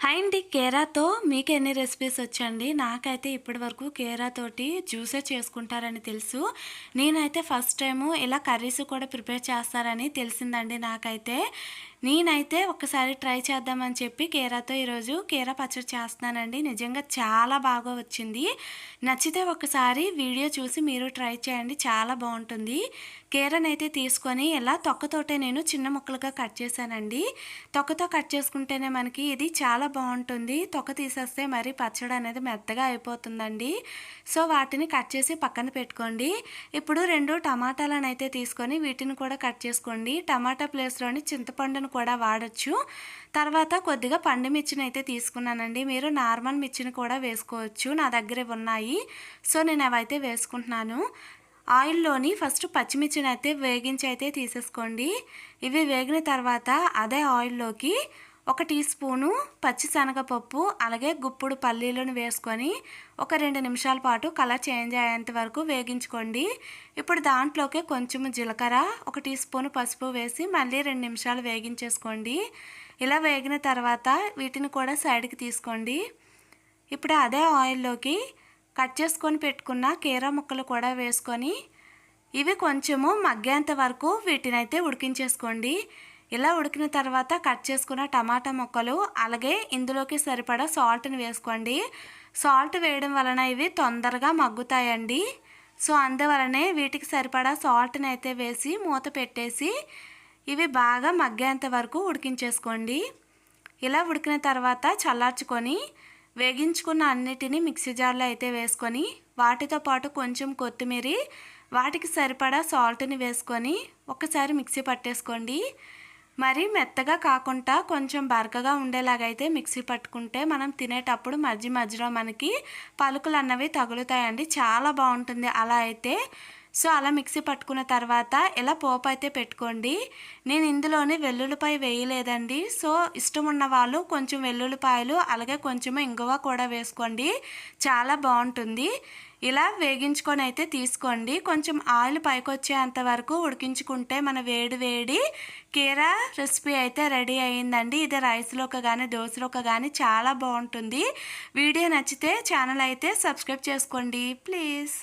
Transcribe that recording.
Hi అండి కేరాతో మీకు ఎన్ని రెసిపీస్ వచ్చండి? నాకైతే ఇప్పటి వరకు కేరాతోటి జ్యూసే చేసుకుంటారని తెలుసు. నేనైతే ఫస్ట్ టైము ఇలా కర్రీస్ కూడా ప్రిపేర్ చేస్తారని తెలిసిందండి నాకైతే. నేనైతే ఒకసారి ట్రై చేద్దామని చెప్పి కేరాతో ఈరోజు కేరా పచ్చడి చేస్తున్నానండి. నిజంగా చాలా బాగా వచ్చింది. నచ్చితే ఒకసారి వీడియో చూసి మీరు ట్రై చేయండి. చాలా బాగుంటుంది. కేరనైతే తీసుకొని ఇలా తొక్కతోటే నేను చిన్న ముక్కలుగా కట్ చేశానండి. తొక్కతో కట్ చేసుకుంటేనే మనకి ఇది చాలా బాగుంటుంది. తొక్క తీసేస్తే మరి పచ్చడి అనేది మెత్తగా అయిపోతుందండి. సో వాటిని కట్ చేసి పక్కన పెట్టుకోండి. ఇప్పుడు రెండు టమాటాలను అయితే తీసుకొని వీటిని కూడా కట్ చేసుకోండి. టమాటా ప్లేస్లోని చింతపండును కూడా వాడచ్చు. తర్వాత కొద్దిగా పండు మిర్చిని అయితే తీసుకున్నానండి. మీరు నార్మల్ మిర్చిని కూడా వేసుకోవచ్చు. నా దగ్గర ఉన్నాయి. సో నేను అవైతే వేసుకుంటున్నాను. ఆయిల్లోని ఫస్ట్ పచ్చిమిర్చిని అయితే వేగించి అయితే తీసేసుకోండి. ఇవి వేగిన తర్వాత అదే ఆయిల్లోకి ఒక టీ స్పూను పచ్చిశనగపప్పు అలాగే గుప్పుడు పల్లీలను వేసుకొని ఒక రెండు నిమిషాల పాటు కలర్ చేంజ్ అయ్యేంత వరకు వేగించుకోండి. ఇప్పుడు దాంట్లోకి కొంచెం జీలకర్ర ఒక టీ స్పూన్ పసుపు వేసి మళ్ళీ రెండు నిమిషాలు వేగించేసుకోండి. ఇలా వేగిన తర్వాత వీటిని కూడా సైడ్కి తీసుకోండి. ఇప్పుడు అదే ఆయిల్లోకి కట్ చేసుకొని పెట్టుకున్న కీరా ముక్కలు కూడా వేసుకొని ఇవి కొంచెము మగ్గేంత వరకు వీటినైతే ఉడికించేసుకోండి. ఇలా ఉడికిన తర్వాత కట్ చేసుకున్న టమాటా ముక్కలు అలాగే ఇందులోకి సరిపడా సాల్ట్ని వేసుకోండి. సాల్ట్ వేయడం వలన ఇవి తొందరగా మగ్గుతాయండి. సో అందువలనే వీటికి సరిపడా సాల్ట్ని అయితే వేసి మూత పెట్టేసి ఇవి బాగా మగ్గేంత వరకు ఉడికించేసుకోండి. ఇలా ఉడికిన తర్వాత చల్లార్చుకొని వేగించుకున్న అన్నిటినీ మిక్సీ జార్లో అయితే వేసుకొని వాటితో పాటు కొంచెం కొత్తిమీర వాటికి సరిపడా సాల్ట్ని వేసుకొని ఒకసారి మిక్సీ పట్టేసుకోండి. మరి మెత్తగా కాకుండా కొంచెం బరకగా ఉండేలాగైతే మిక్సీ పట్టుకుంటే మనం తినేటప్పుడు మధ్య మధ్యలో మనకి పలుకులు అన్నవి తగులుతాయండి. చాలా బాగుంటుంది. అలా అయితే సో అలా మిక్సీ పట్టుకున్న తర్వాత ఇలా పోపు అయితే పెట్టుకోండి. నేను ఇందులోనే వెల్లుల్లిపాయ వేయలేదండి. సో ఇష్టం ఉన్న వాళ్ళు కొంచెం వెల్లుల్లిపాయలు అలాగే కొంచెం ఇంగువ కూడా వేసుకోండి. చాలా బాగుంటుంది. ఇలా వేగించుకొని అయితే తీసుకోండి. కొంచెం ఆయిల్ పైకి వచ్చేంత వరకు ఉడికించుకుంటే మన వేడి వేడి కీరా రెసిపీ అయితే రెడీ అయ్యిందండి. ఇది రైస్లోకి కానీ దోశలోకి కానీ చాలా బాగుంటుంది. వీడియో నచ్చితే ఛానల్ అయితే సబ్స్క్రైబ్ చేసుకోండి. ప్లీజ్.